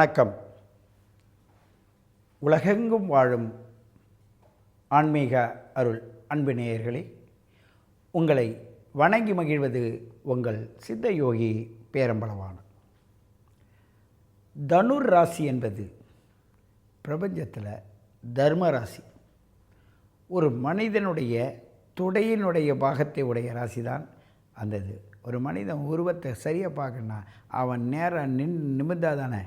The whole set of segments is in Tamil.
வணக்கம். உலகெங்கும் வாழும் ஆன்மீக அருள் அன்பு நேயர்களே உங்களை வணங்கி மகிழ்வது உங்கள் சித்த யோகி பேரம்பளவான தனுர் ராசி என்பது பிரபஞ்சத்தில் தர்ம ராசி. ஒரு மனிதனுடைய துடையினுடைய பாகத்தை உடைய ராசி தான் அந்தது ஒரு மனிதன் உருவத்தை சரியாக பார்க்கணுன்னா அவன் நேராக நின் நிமிந்தாதானே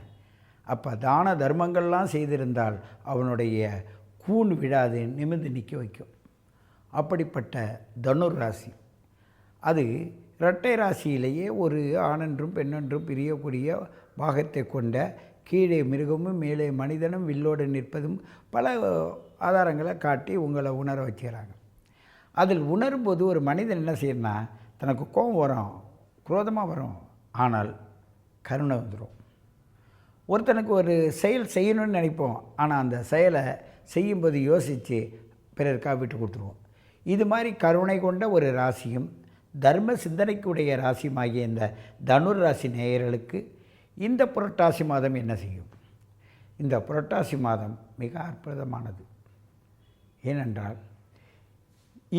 அப்போ தான தர்மங்கள்லாம் செய்திருந்தால் அவனுடைய கூன் விழாது நிமிர்ந்து நிற்க வைக்கும். அப்படிப்பட்ட தனுர் ராசி. அது இரட்டை ராசியிலேயே ஒரு ஆணென்றும் பெண்ணென்றும் பிரியக்கூடிய பாகத்தை கொண்ட கீழே மிருகமும் மேலே மனிதனும் வில்லோடு நிற்பதும் பல ஆதாரங்களை காட்டி உங்களை உணர வச்சுக்கிறாங்க அதில் உணரும்போது ஒரு மனிதன் என்ன செய்யணும்னா தனக்கு கோபம் வரும் குரோதமாக வரும். ஆனால் கருணை வந்துடும் ஒருத்தனுக்கு ஒரு செயல் செய்யணும்னு நினைப்போம். ஆனால் அந்த செயலை செய்யும்போது யோசித்து பிறருக்காக விட்டு கொடுத்துருவோம். இது மாதிரி கருணை கொண்ட ஒரு ராசியும் தர்ம சிந்தனைக்குடைய ராசியுமாகிய இந்த தனுர் ராசி நேயர்களுக்கு இந்த புரட்டாசி மாதம் என்ன செய்யும்? இந்த புரட்டாசி மாதம் மிக அற்புதமானது. ஏனென்றால்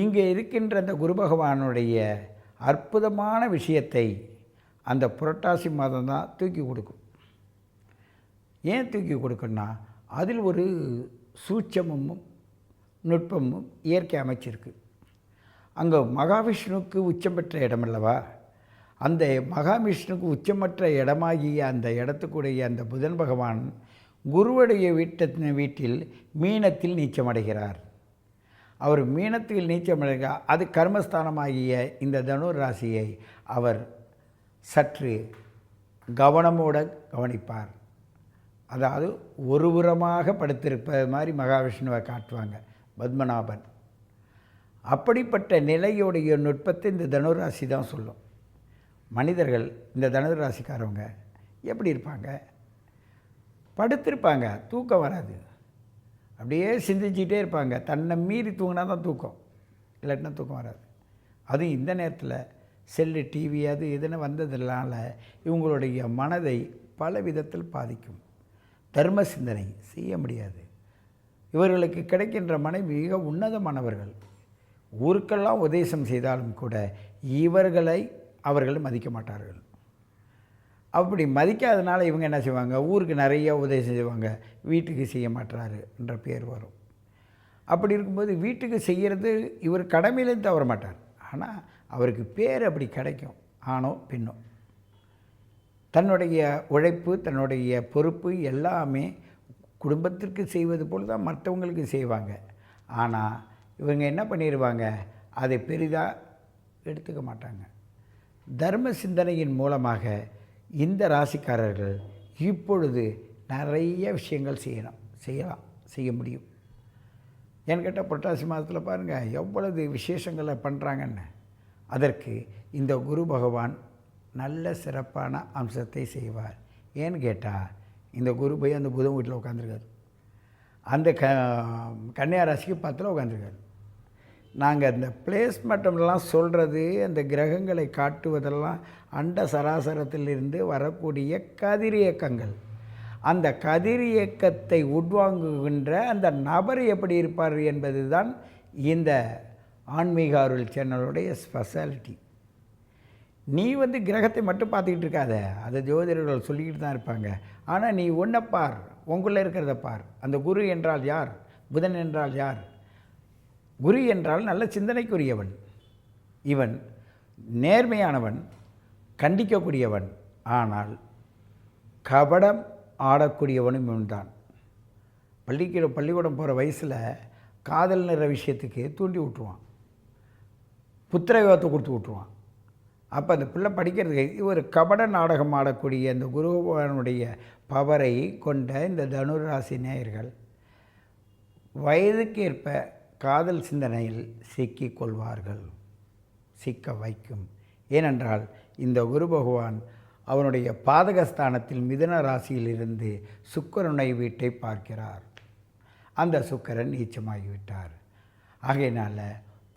இங்கே இருக்கின்ற அந்த குரு பகவானுடைய அற்புதமான விஷயத்தை அந்த புரட்டாசி மாதம் தான் தூக்கி கொடுக்கும். ஏன் தூக்கி கொடுக்குன்னா அதில் ஒரு சூட்சமும் நுட்பமும் இயற்கை அமைச்சிருக்கு. அங்கே மகாவிஷ்ணுவுக்கு உச்சம் பெற்ற இடமல்லவா? அந்த மகாவிஷ்ணுவுக்கு உச்சமற்ற இடமாகிய அந்த இடத்துக்குடைய அந்த புதன் பகவான் குருவுடைய வீட்ட வீட்டில் மீனத்தில் நீச்சமடைகிறார். அவர் மீனத்தில் நீச்சமடைக அது கர்மஸ்தானமாகிய இந்த தனுர் ராசியை அவர் சற்று கவனமோடு கவனிப்பார். அதாவது ஒருபுறமாக படுத்திருப்பது மாதிரி மகாவிஷ்ணுவை காட்டுவாங்க பத்மநாபன். அப்படிப்பட்ட நிலையுடைய நுட்பத்தை இந்த தனுராசி தான் சொல்லும். மனிதர்கள் இந்த தனுராசிக்காரவங்க எப்படி இருப்பாங்க? படுத்திருப்பாங்க தூக்கம் வராது. அப்படியே சிந்திச்சுக்கிட்டே இருப்பாங்க. தன்னை மீறி தூங்கினா தான் தூக்கம். இல்லாட்டினா தூக்கம் வராது. அதுவும் இந்த நேரத்தில் செல்லு டிவி அது இதுன்னு வந்ததுனால இவங்களுடைய மனதை பல விதத்தில் பாதிக்கும். தர்ம சிந்தனை செய்ய முடியாது. இவர்களுக்கு கிடைக்கின்ற மனைவி மிக உன்னதமானவர்கள். ஊருக்கெல்லாம் உபதேசம் செய்தாலும் கூட இவர்களை அவர்கள் மதிக்க மாட்டார்கள். அப்படி மதிக்காதனால இவங்க என்ன செய்வாங்க? ஊருக்கு நிறைய உதவி செய்வாங்க. வீட்டுக்கு செய்ய மாட்டாரு என்ற பேர் வரும். அப்படி இருக்கும்போது வீட்டுக்கு செய்கிறது இவர் கடமையிலேருந்து தவற மாட்டார் ஆனால் அவருக்கு பேர் அப்படி கிடைக்கும். ஆணோ பெண்ணோ. தன்னுடைய உழைப்பு தன்னுடைய பொறுப்பு எல்லாமே குடும்பத்திற்கு செய்வது போல் தான் மற்றவங்களுக்கு செய்வாங்க. ஆனால் இவங்க என்ன பண்ணிடுவாங்க அதை பெரிதாக எடுத்துக்க மாட்டாங்க. தர்ம சிந்தனையின் மூலமாக இந்த ராசிக்காரர்கள் இப்பொழுது நிறைய விஷயங்கள் செய்யணும் செய்யலாம் செய்ய முடியும். ஏன்னு கேட்டால் புரட்டாசி மாதத்தில் பாருங்கள் எவ்வளவு விசேஷங்களை பண்ணுறாங்கன்னு அதற்கு இந்த குரு பகவான் நல்ல சிறப்பான அம்சத்தை செய்வார். ஏன்னு கேட்டால் இந்த குரு போய் அந்த புதன் வீட்டில் உட்காந்துருக்காரு அந்த க கன்னியா ராசிக்கு பத்தில் உட்காந்துருக்காரு நாங்கள் அந்த பிளேஸ்மெண்ட்லாம் சொல்கிறது அந்த கிரகங்களை காட்டுவதெல்லாம் அண்ட சராசரத்திலிருந்து வரக்கூடிய கதிரியக்கங்கள் அந்த கதிரியக்கத்தை உட்வாங்குகின்ற அந்த நபர் எப்படி இருப்பார் என்பது தான் இந்த ஆன்மீக அருள் சேனலுடைய ஸ்பெஷாலிட்டி நீ வந்து கிரகத்தை மட்டும் பார்த்துக்கிட்டு இருக்காத. அதை ஜோதிடர்கள் சொல்லிக்கிட்டு தான் இருப்பாங்க. ஆனால் நீ ஒன்றை பார். உங்களுள்ள இருக்கிறத பார். அந்த குரு என்றால் யார்? புதன் என்றால் யார்? குரு என்றால் நல்ல சிந்தனைக்குரியவன். இவன் நேர்மையானவன் கண்டிக்கக்கூடியவன். ஆனால் கபடம் ஆடக்கூடியவனும் இவன்தான். பள்ளிக்கு பள்ளிக்கூடம் போகிற வயசில் காதல் நிற விஷயத்துக்கு தூண்டி விட்டுருவான் புத்திரயோகத்தை கொடுத்து விட்ருவான் அப்போ அந்த பிள்ளை படிக்கிறதுக்கு ஒரு கபட நாடகம் ஆடக்கூடிய அந்த குருபவனுடைய பவரை கொண்ட இந்த தனுராசி நேயர்கள் வயதுக்கேற்ப காதல் சிந்தனையில் சிக்கிக் கொள்வார்கள் சிக்க வைக்கும். ஏனென்றால் இந்த குரு பகவான் அவனுடைய பாதகஸ்தானத்தில் மிதுன ராசியிலிருந்து சுக்கரனுடைய வீட்டை பார்க்கிறார். அந்த சுக்கரன் நீச்சமாகிவிட்டார். ஆகையினால்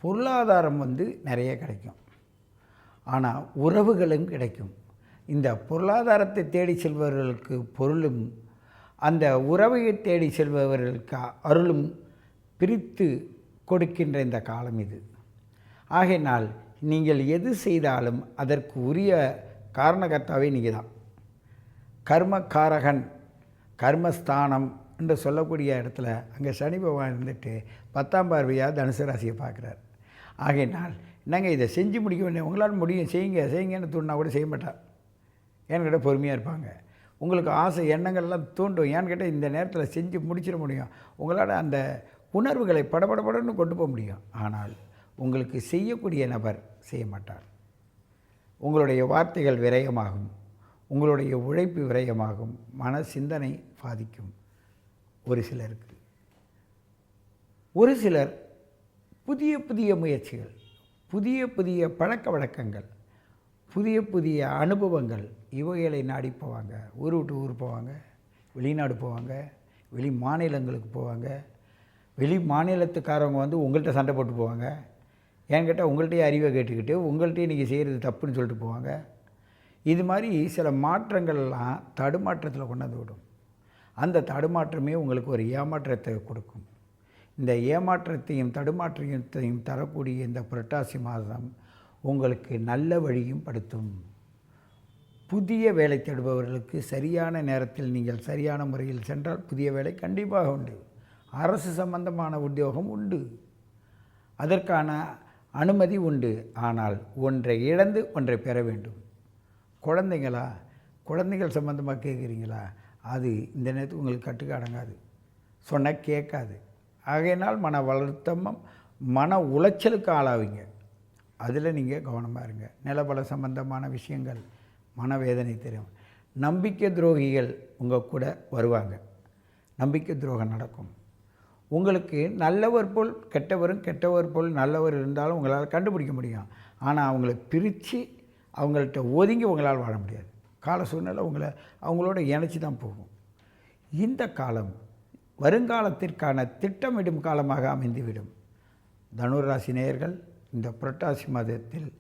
பொருளாதாரம் வந்து நிறைய கிடைக்கும். ஆனால் உறவுகளும் கிடைக்கும். இந்த பொருளாதாரத்தை தேடி செல்பவர்களுக்கு பொருளும் அந்த உறவையை தேடி செல்பவர்களுக்கு அருளும் பிரித்து கொடுக்கின்ற இந்த காலம் இது. ஆகையினால் நீங்கள் எது செய்தாலும் அதற்கு உரிய காரணகர்த்தாவே நீங்கள் தான் கர்மக்காரகன் கர்மஸ்தானம் என்று சொல்லக்கூடிய இடத்துல அங்கே சனி பகவான் இருந்துட்டு பத்தாம் பார்வையாக தனுசு ராசியை பார்க்குறார். ஆகையினால் நாங்கள் இதை செஞ்சு முடிக்க வேண்டிய உங்களால் முடியும் செய்யுங்க செய்யுங்கன்னு தூண்டினா கூட செய்ய மாட்டார் ஏன்னு கேட்டால் பொறுமையாக இருப்பாங்க. உங்களுக்கு ஆசை எண்ணங்கள்லாம் தூண்டும். ஏன்னு கேட்டால் இந்த நேரத்தில் செஞ்சு முடிச்சிட முடியும். உங்களால் அந்த உணர்வுகளை படபடபடன்னு கொண்டு போக முடியும். ஆனால் உங்களுக்கு செய்யக்கூடிய நபர் செய்ய மாட்டார். உங்களுடைய வார்த்தைகள் விரயமாகும். உங்களுடைய உழைப்பு விரயமாகும். மன சிந்தனை பாதிக்கும். ஒரு சிலருக்கு. ஒரு சிலர் புதிய புதிய முயற்சிகள். புதிய புதிய பழக்க வழக்கங்கள் புதிய புதிய அனுபவங்கள் இவைகளை நாடி போவாங்க. ஊர் விட்டு ஊர் போவாங்க வெளிநாடு போவாங்க வெளி மாநிலங்களுக்கு போவாங்க. வெளி மாநிலத்துக்காரவங்க வந்து உங்கள்கிட்ட சண்டை போட்டு போவாங்க. ஏன்னு கேட்டால் உங்கள்கிட்டயே அறிவை கேட்டுக்கிட்டு உங்கள்கிட்டயே நீங்கள் செய்கிறது தப்புன்னு சொல்லிட்டு போவாங்க. இது மாதிரி சில மாற்றங்கள்லாம் தடுமாற்றத்தில் கொண்டாந்து விடும். அந்த தடுமாற்றமே உங்களுக்கு ஒரு ஏமாற்றத்தை கொடுக்கும். இந்த ஏமாற்றத்தையும் தடுமாற்றத்தையும் தரக்கூடிய இந்த புரட்டாசி மாதம் உங்களுக்கு நல்ல வழியும் படுத்தும். புதிய வேலை தேடுபவர்களுக்கு சரியான நேரத்தில் நீங்கள் சரியான முறையில் சென்றால் புதிய வேலை கண்டிப்பாக உண்டு. அரசு சம்பந்தமான உத்தியோகம் உண்டு. அதற்கான அனுமதி உண்டு. ஆனால் ஒன்றை இழந்து ஒன்றை பெற வேண்டும். குழந்தைங்களா குழந்தைகள் சம்மந்தமாக கேட்குறீங்களா? அது இந்த நேரத்துக்கு உங்களுக்கு கட்டுக்கு அடங்காது. சொன்னால் கேட்காது. ஆகையினால் மன வருத்தமும் மன உளைச்சலுக்கு ஆளாவீங்க. அதில் நீங்கள் கவனமாக இருங்க. நிலபல சம்பந்தமான விஷயங்கள் மனவேதனை தெரியும். நம்பிக்கை துரோகிகள் உங்கள் கூட வருவாங்க. நம்பிக்கை துரோகம் நடக்கும். உங்களுக்கு நல்லவர் போல் கெட்டவரும் கெட்டவர் போல் நல்லவர் இருந்தாலும் உங்களால் கண்டுபிடிக்க முடியும். ஆனால் அவங்கள பிரித்து அவங்கள்ட்ட ஒதுங்கி உங்களால் வாழ முடியாது. கால சூழ்நிலை உங்களை அவங்களோட இணைச்சி தான் போகும். இந்த காலம் வருங்காலத்திற்கான திட்டமிடும் காலமாக அமைந்துவிடும். தனுராசி நேயர்கள் இந்த புரட்டாசி மாதத்தில்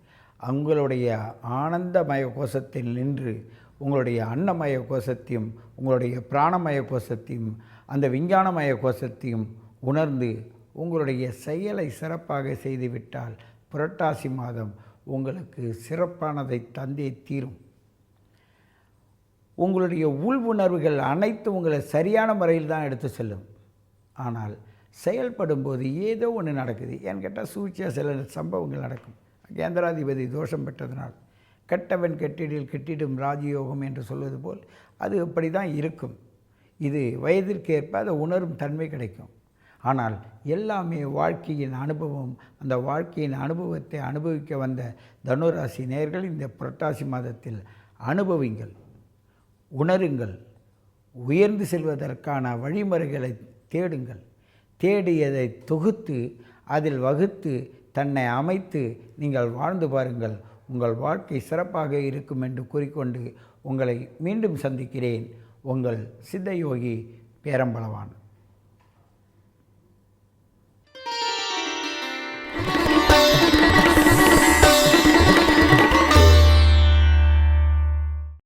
உங்களுடைய ஆனந்தமய கோஷத்தில் நின்று உங்களுடைய அன்னமய கோஷத்தையும் உங்களுடைய பிராணமய கோஷத்தையும் அந்த விஞ்ஞானமய கோஷத்தையும் உணர்ந்து உங்களுடைய செயலை சிறப்பாக செய்துவிட்டால் புரட்டாசி மாதம் உங்களுக்கு சிறப்பானதை தந்தே தீரும். உங்களுடைய உள் உணர்வுகள் அனைத்தும் உங்களை சரியான முறையில் தான் எடுத்து செல்லும். ஆனால் செயல்படும் போது ஏதோ ஒன்று நடக்குது. ஏன்னு கேட்டால் சூழ்ச்சியாக சில சம்பவங்கள் நடக்கும். கேந்திராதிபதி தோஷம் பெற்றதனால் கெட்டவன் கெட்டிடில் கெட்டிடும் ராஜயோகம் என்று சொல்வது போல் அது இப்படி தான் இருக்கும். இது வயதிற்கேற்ப அதை உணரும் தன்மை கிடைக்கும். ஆனால் எல்லாமே வாழ்க்கையின் அனுபவம். அந்த வாழ்க்கையின் அனுபவத்தை அனுபவிக்க வந்த தனுராசி நேர்கள் இந்த புரட்டாசி மாதத்தில் அனுபவிங்கள். உணருங்கள். உயர்ந்து செல்வதற்கான வழிமுறைகளை தேடுங்கள். தேடியதை தொகுத்து அதில் வகுத்து தன்னை அமைத்து நீங்கள் வாழ்ந்து பாருங்கள். உங்கள் வாழ்க்கை சிறப்பாக இருக்கும் என்று கூறிக்கொண்டு உங்களை மீண்டும் சந்திக்கிறேன். உங்கள் சித்தயோகி பேரம்பளவான்